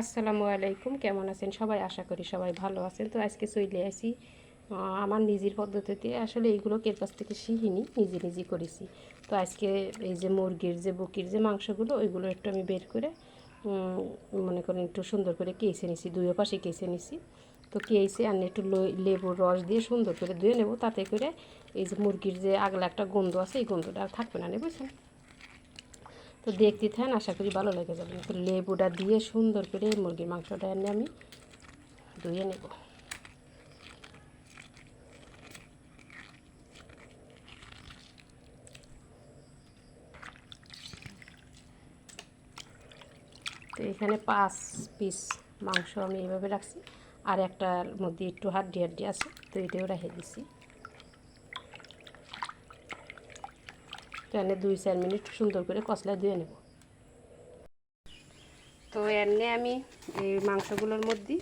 আসসালামু আলাইকুম, কেমন আছেন? সবাই আশা করি সবাই ভালো আছেন। তো আজকে চলে আসি আমার নিজের পদ্ধতিতে। আসলে এইগুলো কের কাছ থেকে শিখিনি, নিজে নিজে করেছি। তো আজকে এই যে মুরগির যে বুকির যে মাংসগুলো, ওইগুলো একটু আমি বের করে মনে করেন একটু সুন্দর করে কেসে নিছি, দুই পাশে কেসে নিছি। তো কেসে আর একটু লেবুর রস দিয়ে সুন্দর করে ধুয়ে নেব। তাতে করে এই যে মুরগির যে আগলা একটা গন্ধ আছে, এই গন্ধটা আর থাকবে না, নে বুঝছেন? তো দেখতে থাকেন আশা করি ভালো লেগে যাবে। তো লেবুটা দিয়ে সুন্দর করে মুরগির মাংসটা এনে আমি ধুয়ে নেব। তো এখানে পাঁচ পিস মাংস আমি এইভাবে রাখছি, আর একটার মধ্যে একটু হাড্ডি হাড্ডি আছে, তো এটাও রেখে দিছি। এনে দুই চার মিনিট সুন্দর করে কষলায় ধুয়ে নেব। তো এনে আমি এই মাংসগুলোর মধ্যে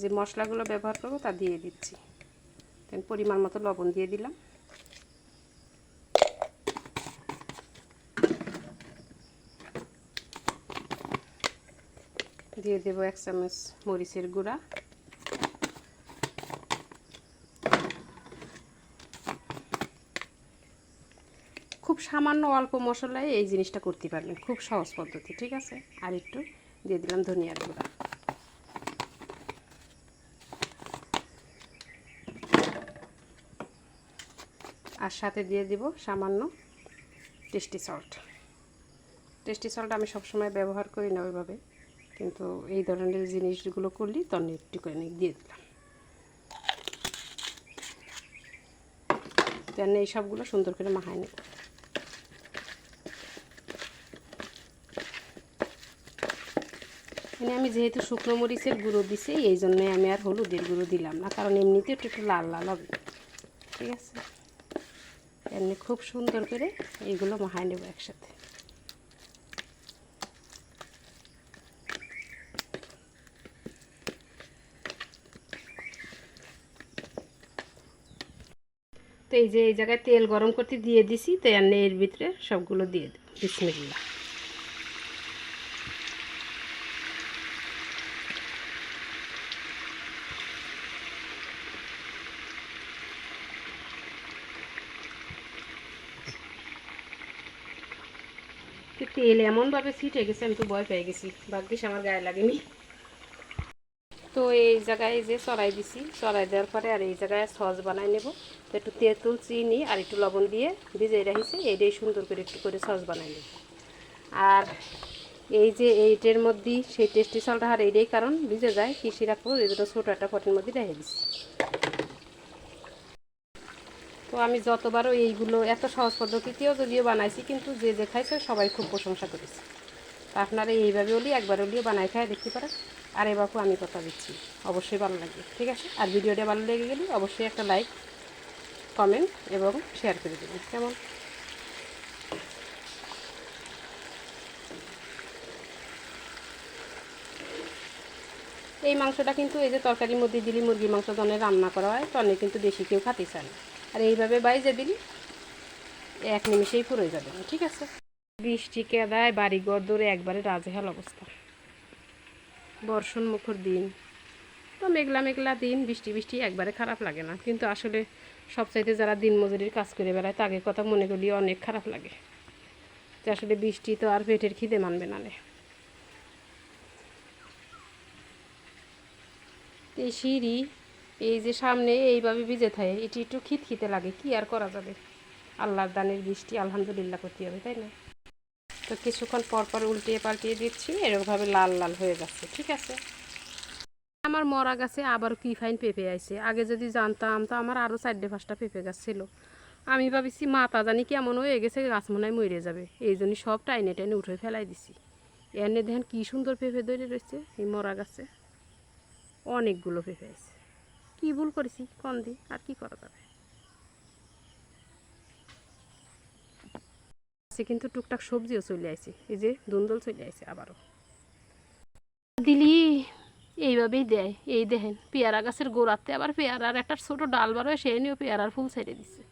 যে মশলাগুলো ব্যবহার করব তা দিয়ে দিচ্ছি। দেন পরিমাণ মতো লবণ দিয়ে দিলাম। দিয়ে দেবো এক চামচ মরিচের গুঁড়া। খুব সামান্য অল্প মশলায় এই জিনিসটা করতে পারবেন, খুব সহজ পদ্ধতি, ঠিক আছে? আর একটু দিয়ে দিলাম ধনিয়ার গুঁড়া। আর সাথে দিয়ে দিব সামান্য টেস্টি সল্ট। টেস্টি সল্ট আমি সবসময় ব্যবহার করি না ওইভাবে, কিন্তু এই ধরনের জিনিসগুলো করলে তখন একটু করে দিয়ে দিলাম। তেন এই সবগুলো সুন্দর করে মাহায় নেব। এখানে আমি যেহেতু শুকনো মরিচের গুঁড়ো দিছি, এই জন্যে আমি আর হলুদের গুঁড়ো দিলাম না, কারণ এমনিতে একটু একটু লাল লাল হবে। ঠিক আছে? এমনি খুব সুন্দর করে এইগুলো মাখায় নেব একসাথে। তো এই যে এই জায়গায় তেল গরম করতে দিয়ে দিছি, তো এর ভিতরে সবগুলো দিয়ে দেব। বিসমিল্লাহ। তেল এমনভাবে ছিটে গেছে, আমি তো ভয় পেয়ে গেছি। ভাগ্যিস আমার গায়ে লাগেনি। তো এই জায়গায় যে চড়াই দিছি, চড়াই দেওয়ার পরে আর এই জায়গায় সস বানাই নেব। তো একটু তেঁতুল চিনি আর একটু লবণ দিয়ে ভিজে রাখিছি, এইটাই সুন্দর করে একটু করে সস বানাই নেব। আর এই যে এইটের মধ্যে সেই টেস্টি সলটা আর এইটাই কারণ ভিজে যায় কৃষি রাখব এই জন্য ছোটো একটা পটের মধ্যে রেখে দিছি। তো আমি যতবারও এইগুলো এত সহজ পদ্ধতিতেও যদিও বানাইছি, কিন্তু যে যে খাইছে সবাই খুব প্রশংসা করেছে। তা আপনারা এইভাবে হলেই একবার হলেও বানাই খায়, দেখতে পারেন। আর এবারও আমি কথা দিচ্ছি। অবশ্যই ভালো লাগবে, ঠিক আছে? আর ভিডিওটা ভালো লেগে গেলে অবশ্যই একটা লাইক কমেন্ট এবং শেয়ার করে দেবেন। কেমন? এই মাংসটা কিন্তু এই যে তরকারির মধ্যে দিলি মুরগির মাংস জনে রান্না করা হয় তনে কিন্তু বেশি কেউ খাতে চায় না। আর এইভাবে বাইজে দিলি এক নিমিষেই পুরো যাবে। ঠিক আছে? বৃষ্টি কেদায় বাড়ি ঘর দৌড়ে একবারে রাজেহাল অবস্থা। বর্ষণ মুখর দিন। তো মেঘলা মেঘলা দিন, বৃষ্টি বৃষ্টি একবারে খারাপ লাগে না। কিন্তু আসলে সবচাইতে যারা দিন মজুরির কাজ করে বেড়ায় তাকে কথা মনে করলে অনেক খারাপ লাগে। যে আসলে বৃষ্টি তো আর পেটের খিদে মানবে না রে। এই সিঁড়ি এই যে সামনে এইভাবে ভিজে থাকে, এটি একটু খিত খিতে লাগে, কি আর করা যাবে? আল্লাহর দানের বৃষ্টি আলহামদুলিল্লাহ করতে হবে, তাই না? তো কিছুক্ষণ পর পর উল্টিয়ে পাল্টিয়ে দিচ্ছি, এরকমভাবে লাল লাল হয়ে যাচ্ছে, ঠিক আছে? আমার মরা গাছে আবার কি ফাইন পেঁপে আইছে? আগে যদি জানতাম, তো আমার আরও চারটে পাঁচটা পেঁপে গাছ ছিল। আমি ভাবিছি, মাথা জানি কেমন হয়ে গেছে, গাছ মনে হয় মরে যাবে। এই জন্য সব টাইনে টাইনে উঠে ফেলাই দিছি। এনে দেখেন কি সুন্দর পেঁপে ধরে রয়েছে, এই মরা গাছে। অনেকগুলো পেঁপে আছে কি ভুল করেছি? কন দি আর কি করা যাবে? আছে কিন্তু টুকটাক সবজিও চলে আসে এই যে দুন্দল চলে আসে আবারও। দিলি এইভাবেই দেয়। এই দেখেন পেয়ারা গাছের গোড়াতে আবার পেয়ারার একটা ছোট ডাল বার হয়ে সেই নিয়েও পেয়ারার ফুল ছেড়ে দিছে।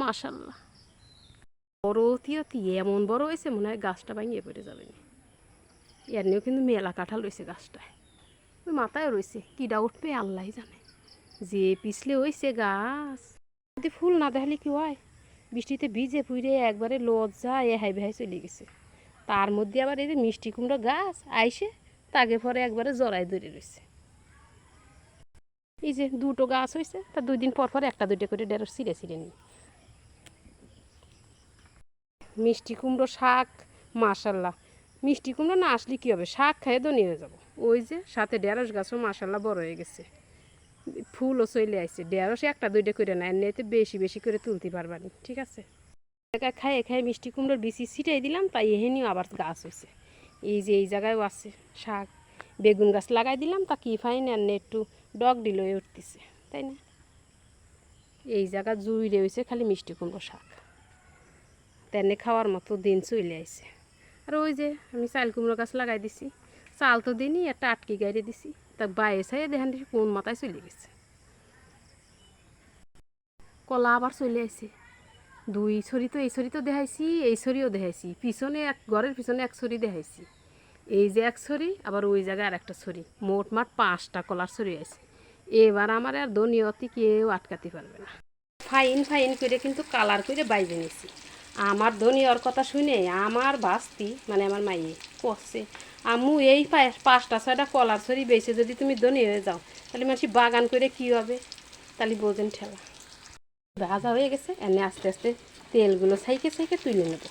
মাশাল্লাহ। বড় অতি এমন বড় হয়েছে মনে হয় গাছটা ভাঙিয়ে পড়ে যাবে না। এর নিয়েও কিন্তু মেলা কাঁঠাল রয়েছে গাছটায়। ওই মাথায় রয়েছে কিডা উঠবে আল্লাহ জানে। যে পিছলে হয়েছে গাছ। যদি ফুল না দেখালে কি হয়? বৃষ্টিতে ভিজে ফুইরে একবারে লজ্জা এ হাই ভাই চলে গেছে। তার মধ্যে আবার এই যে মিষ্টি কুমড়ো গাছ আইসে, তাকে পরে একবারে জড়াই ধরে রয়েছে এই যে দুটো গাছ হয়েছে তা দুই দিন পর পর একটা দুইটা করে ডেরো ছিঁড়ে ছিঁড়ে নিই। মিষ্টি কুমড়ো শাক, মাশাল্লাহ। মিষ্টি কুমড়ো না আসলে কী হবে? শাক খাইয়ে তো নিয়ে যাব। ওই যে সাথে ঢেঁড়স গাছও মাশাল্লাহ বড় হয়ে গেছে। ফুলও চলে আসছে ঢেঁড়স একটা, দুইটা করে না এমনিতে বেশি বেশি করে তুলতে পারবানি ঠিক আছে? জায়গায় খাইয়ে খাইয়ে মিষ্টি কুমড়োর বিচি ছিটাই দিলাম, তাই এহেনিও আবার গাছ হয়েছে এই যে এই জায়গায়ও আছে শাক, বেগুন গাছ লাগাই দিলাম, তা কি ফাইন আর একটু ডগ দিল হয়ে উঠতেছে, তাই না? এই জায়গা জুইরে হয়েছে খালি মিষ্টি কুমড়ো শাক। তেনে খাওয়ার মতো দিন চলে আইছে। আর ওই যে আমি চাল কুমড়ো গাছ লাগাই দিছি, চাল তো দিনই, একটা আটকে গাড়ি দিছি। তা বাইরে সাইয়ে দেখেন দেখি কোন মাথায় চলে গেছে। কলা আবার চলে আইছে। দুই ছড়ি তো, এই ছড়ি তো দেখাইছি, এই ছড়িও দেখাইছি। পিছনে এক, ঘরের পিছনে এক ছড়ি দেখাইছি। এই যে এক ছড়ি, আবার ওই জায়গায় আর একটা ছড়ি। মোট মাঠ পাঁচটা কলার ছড়ি আছে। এবার আমার আর দনিয়তি কেউ আটকাতে পারবে না। ফাইন ফাইন করে কিন্তু কালার করে বাইবে নিছি। আমার ধনিয়ার কথা শুনে আমার বাস্তি মানে আমার মাইয়ে করছে আমু এই পাঁচটা, ছয়টা কলার ছড়ি বেছে যদি তুমি ধনী হয়ে যাও, তাহলে মানুষ বাগান করে কি হবে? তাহলে বোঝেন ঠেলা। ভাজা হয়ে গেছে, এনে আস্তে আস্তে তেলগুলো সাইকে সাইকে তুলে নেব।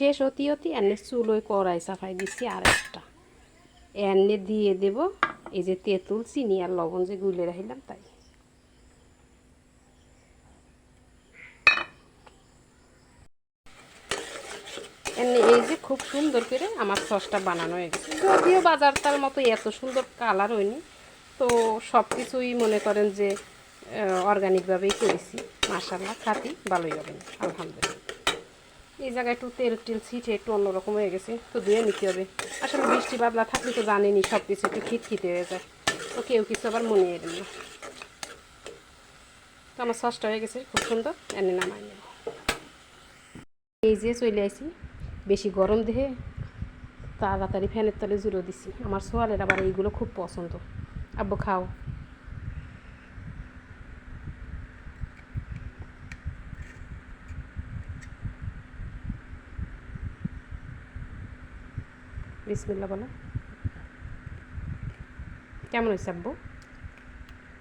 শেষ অতি অতি এনে চুলোয় কড়াই সাফাই দিচ্ছি আর একটা এনে দিয়ে দেব এই যে তেঁতুল, চিনি আর লবণ যে গুলে রাখিলাম তাই। এমনি এই যে খুব সুন্দর করে আমার সসটা বানানো হয়ে গেছে। যদিও বাজারটার মতো এত সুন্দর কালার হয়নি, তো সব কিছুই মনে করেন যে অর্গানিকভাবেই করেছি। মাসাল্লাহ খাতি ভালোই হবে, আলহামদুলিল্লাহ। এই জায়গায় একটু তেল টেল ছিটে একটু অন্যরকম হয়ে গেছে, তো ধুয়ে নিতে হবে। আসলে বৃষ্টি বাদলা থাকলে তো জানেনি সব কিছু একটু খিটখিটে হয়ে যায়। তো কেউ কিছু আবার মনে এলেন না। তো আমার সসটা হয়ে গেছে, খুব সুন্দর এনে নামাই এই যে চলে আসি বেশি গরম দেহে তাড়াতাড়ি ফ্যানের তলে জুড়ো দিছি। আমার সোয়ালের আবার এইগুলো খুব পছন্দ। আব্বু, খাও। বিসমিল্লা বলো। কেমন হয়েছে আব্বু?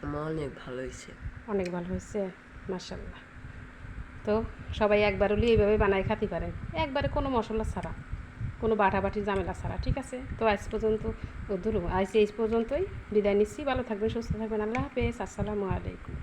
আমার অনেক ভালো হয়েছে। অনেক ভালো হয়েছে মাসাল্লাহ তো সবাই একবার হলে এইভাবে বানাই খাতে পারেন একবারে কোনো মশলা ছাড়া কোনো বাটাবাটি ঝামেলা ছাড়া ঠিক আছে? তো আজ পর্যন্ত ধরুন আজ এই পর্যন্তই। বিদায় নিচ্ছি ভালো থাকবেন সুস্থ থাকবেন। আল্লাহ হাফেজ আসসালামু আলাইকুম।